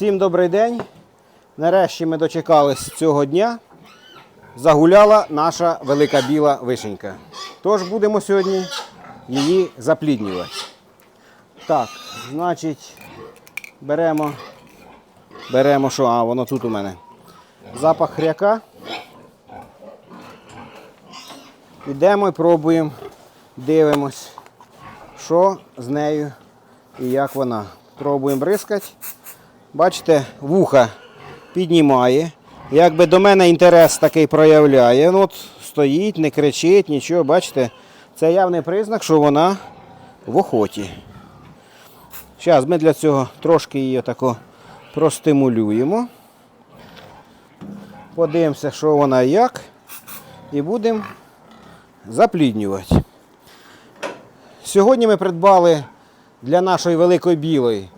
Всім добрий день. Нарешті ми дочекались цього дня. Загуляла наша велика біла вишенька. Тож будемо сьогодні її запліднювати. Так, значить, беремо. Беремо що? А, воно тут у мене. Запах хряка. Ідемо і пробуємо, дивимось, що з нею і як вона. Пробуємо бризкати. Бачите, вуха піднімає. Якби до мене інтерес такий проявляє. Ну, от стоїть, не кричить, нічого, бачите, це явний признак, що вона в охоті. Зараз ми для цього трошки її тако простимулюємо. Подивимося, що вона як. І будемо запліднювати. Сьогодні ми придбали для нашої великої білої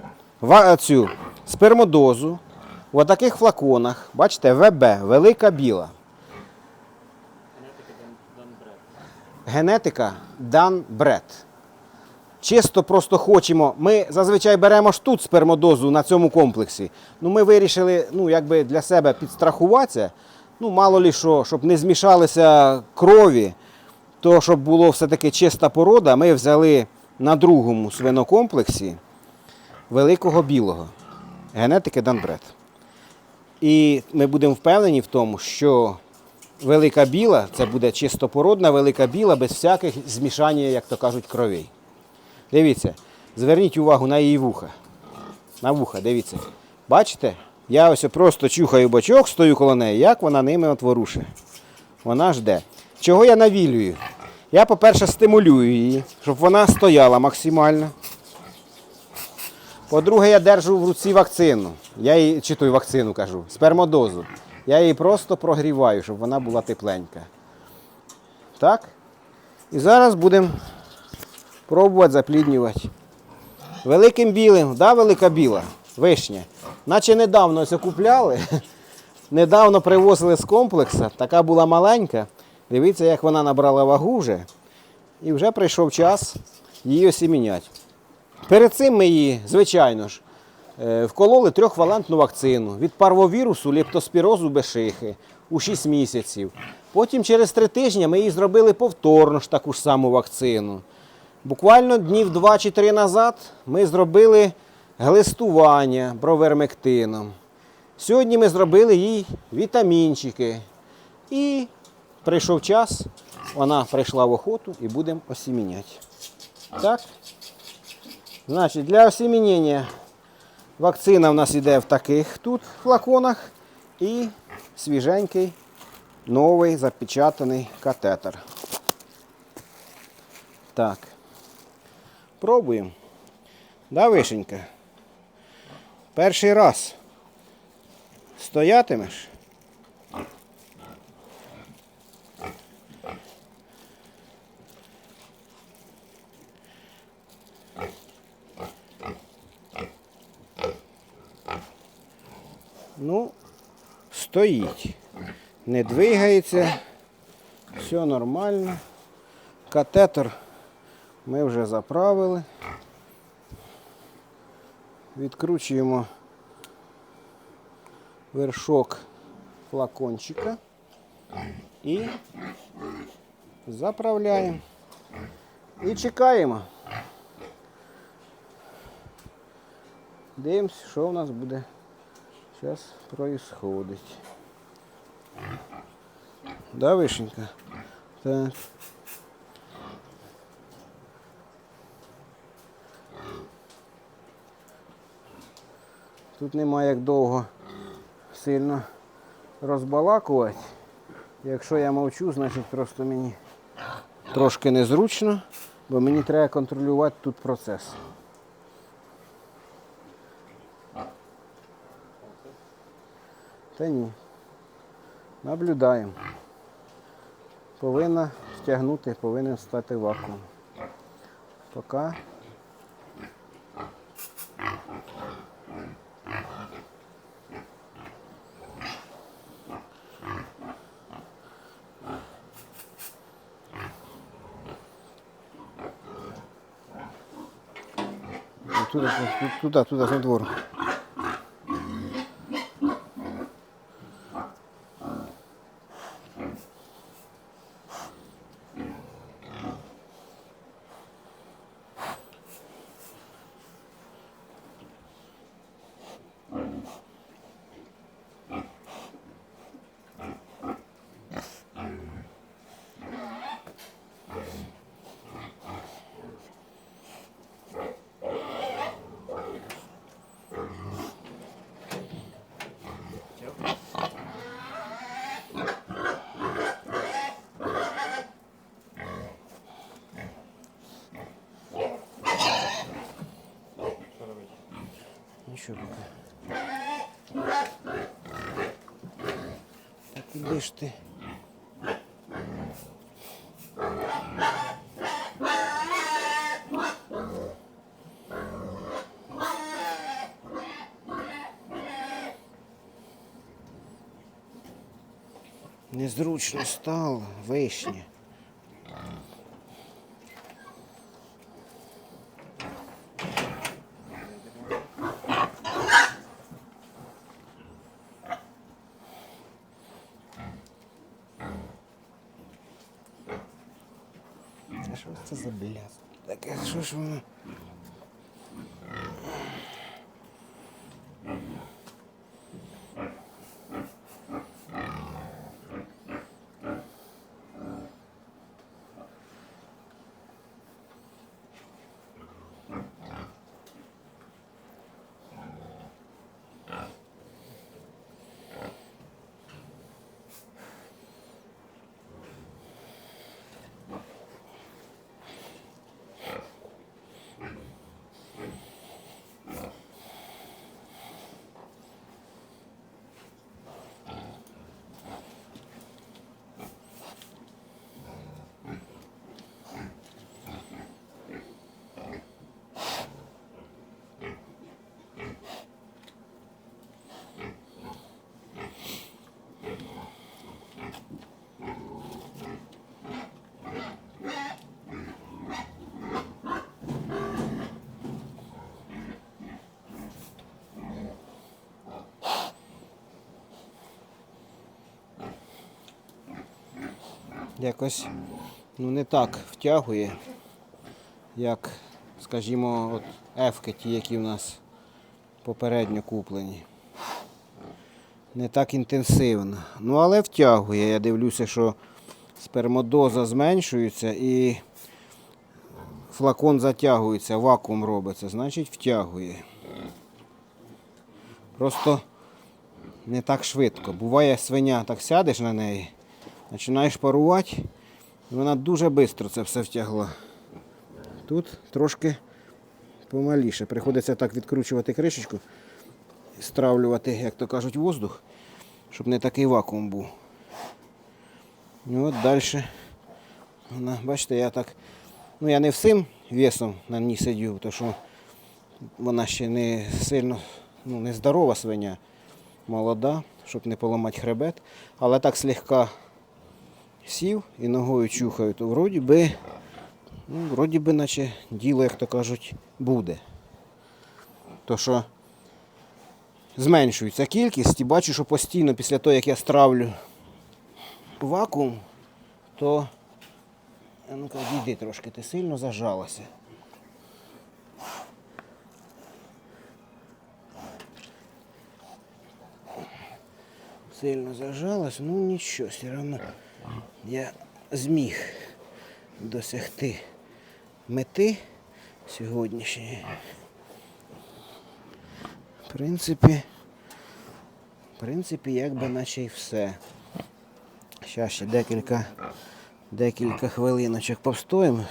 цю спермодозу в таких флаконах. Бачите, ВБ, велика біла. Генетика Дан Бред. Чисто просто хочемо. Ми зазвичай беремо ж тут спермодозу на цьому комплексі. Ну, ми вирішили ну, якби для себе підстрахуватися. Ну, мало лі що, щоб не змішалися крові, то щоб було все-таки чиста порода, ми взяли на другому свинокомплексі великого білого. Генетики Данбред. І ми будемо впевнені в тому, що велика біла це буде чистопородна велика біла без всяких змішання, як то кажуть, кровей. Дивіться, зверніть увагу на її вуха. На вуха, дивіться. Бачите? Я ось просто чухаю бочок, стою коло неї, як вона ними от. Вона жде. Чого я навілюю? Я, по-перше, стимулюю її, щоб вона стояла максимально. По-друге, я держу в руці вакцину. Я її, чи той вакцину кажу, спермодозу. Я її просто прогріваю, щоб вона була тепленька. Так? І зараз будемо пробувати запліднювати. Великим білим, да, велика біла, вишня. Наче недавно ось купляли. Недавно привозили з комплексу, така була маленька. Дивіться, як вона набрала вагу вже. І вже прийшов час її осіміняти. Перед цим ми її, звичайно ж, е, вкололи трьохвалентну вакцину від парвовірусу лептоспірозу бешихи у 6 місяців. Потім через 3 тижні ми їй зробили повторно ж таку ж саму вакцину. Буквально днів 2 чи 3 назад ми зробили глистування бровермектином. Сьогодні ми зробили їй вітамінчики. І прийшов час, вона прийшла в охоту і будемо осіміняти. Так? Значить, для осімінення вакцина в нас йде в таких тут флаконах і свіженький новий запечатаний катетер. Так. Пробуємо. Да, вишенька? Перший раз. Стоятимеш? Ну, стоїть. Не двигається. Все нормально. Катетер ми вже заправили. Відкручуємо вершок флакончика і заправляємо. І чекаємо. Дивимося, що у нас буде зараз происходить. Да, вишенька? Так. Тут немає як довго сильно розбалакувати. Якщо я мовчу, значить просто мені трошки незручно, бо мені треба контролювати тут процес. Та ні. Наблюдаємо. Повинна втягнути, повинен стати вакуум. Поки Туди, туди, туди, туди, на двор. Нічого. Так іди ж ти. Незручно стало, вишня. А ж це за бляс? Таке, що ж воно? Якось ну, не так втягує, як, скажімо, от ефки, ті, які в нас попередньо куплені. Не так інтенсивно. Ну, але втягує. Я дивлюся, що спермодоза зменшується і флакон затягується, вакуум робиться, значить втягує. Просто не так швидко. Буває свиня, так сядеш на неї, починаєш парувати, і вона дуже швидко це все втягла. Тут трошки помаліше. Приходиться так відкручувати кришечку стравлювати, як то кажуть, воздух, щоб не такий вакуум був. І от далі. Вона, бачите, я так. Ну я не всім весом на ній сидю, тому що вона ще не сильно ну, не здорова свиня, молода, щоб не поламати хребет. Але так слегка сів і ногою чухаю, то вроді би, ну, вроді би, наче діло, як то кажуть, буде. То що зменшується кількість і бачу, що постійно після того, як я стравлю вакуум, то ну-ка, відійди трошки, ти сильно зажалася. Сильно зажалась, ну нічого, все одно я зміг досягти мети сьогоднішньої. В принципі, в принципі, якби наче й все. Зараз ще декілька, декілька хвилиночок повстоїмо.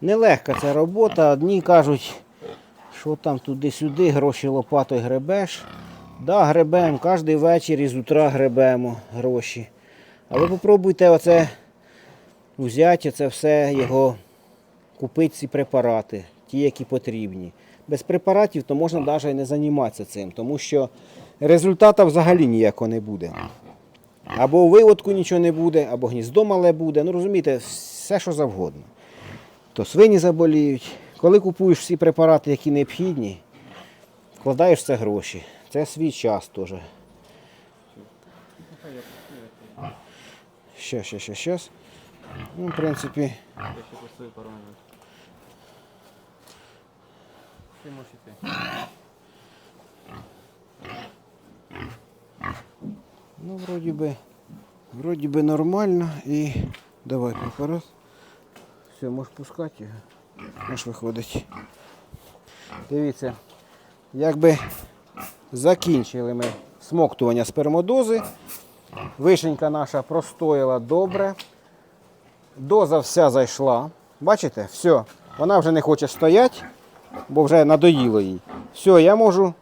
Нелегка ця робота. Одні кажуть, що там туди-сюди, гроші лопатою гребеш. Да, гребемо, кожен вечір із утра гребемо гроші. А ви попробуйте оце взяти, це все його купити ці препарати, ті, які потрібні. Без препаратів то можна навіть і не займатися цим, тому що результату взагалі ніякого не буде. Або виводку нічого не буде, або гніздо мале буде. Ну розумієте, все що завгодно. То свині заболіють. Коли купуєш всі препарати, які необхідні, вкладаєш це гроші. Це свій час теж. Щас, щас, щас, щас. Ну, в принципі, ще. Ти можеш іти. ну, вроді би, вроді би нормально і давай препарат. Все, можеш пускати його. Аж. Дивіться, якби закінчили ми смоктування спермодози. Вишенька наша простояла добре. Доза вся зайшла. Бачите, все. Вона вже не хоче стояти, бо вже надоїло їй. Все, я можу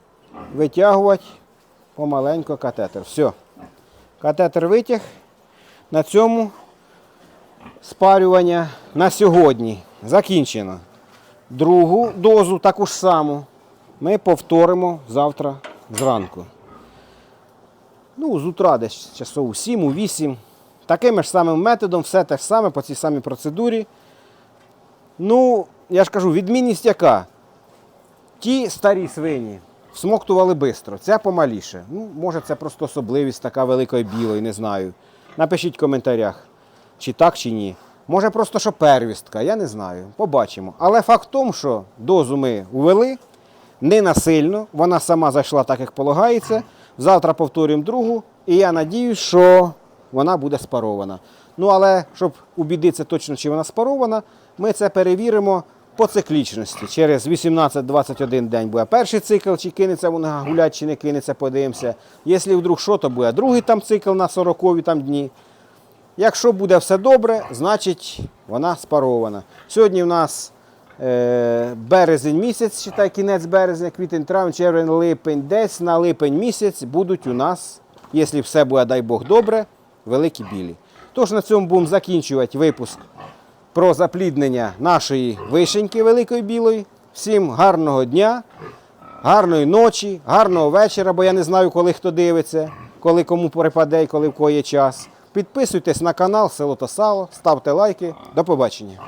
витягувати помаленько катетер. Все. Катетер витяг. На цьому спарювання на сьогодні закінчено. Другу дозу, таку ж саму, ми повторимо завтра зранку. Ну, з утра десь часов у 7, у 8. Таким ж самим методом, все те ж саме по цій самій процедурі. Ну, я ж кажу, відмінність яка? Ті старі свині всмоктували швидко, ця помаліше. Ну, може, це просто особливість така великої білої, не знаю. Напишіть в коментарях, чи так, чи ні. Може, просто що первістка, я не знаю. Побачимо. Але факт в тому, що дозу ми ввели не насильно, вона сама зайшла так, як полагається. Завтра повторюємо другу, і я надіюсь, що вона буде спарована. Ну, але щоб убідитися точно, чи вона спарована, ми це перевіримо по циклічності. Через 18-21 день буде перший цикл, чи кинеться вона гулять, чи не кинеться, подивимося. Якщо вдруг що, то буде другий там цикл на 40 там дні. Якщо буде все добре, значить вона спарована. Сьогодні в нас е, березень місяць, читай, кінець березня, квітень, травень, червень, липень. Десь на липень місяць будуть у нас, якщо все буде, дай Бог, добре, великі білі. Тож на цьому будемо закінчувати випуск про запліднення нашої вишеньки великої білої. Всім гарного дня, гарної ночі, гарного вечора, бо я не знаю, коли хто дивиться, коли кому припаде коли в кого є час. Підписуйтесь на канал Село та Сало, ставте лайки. До побачення.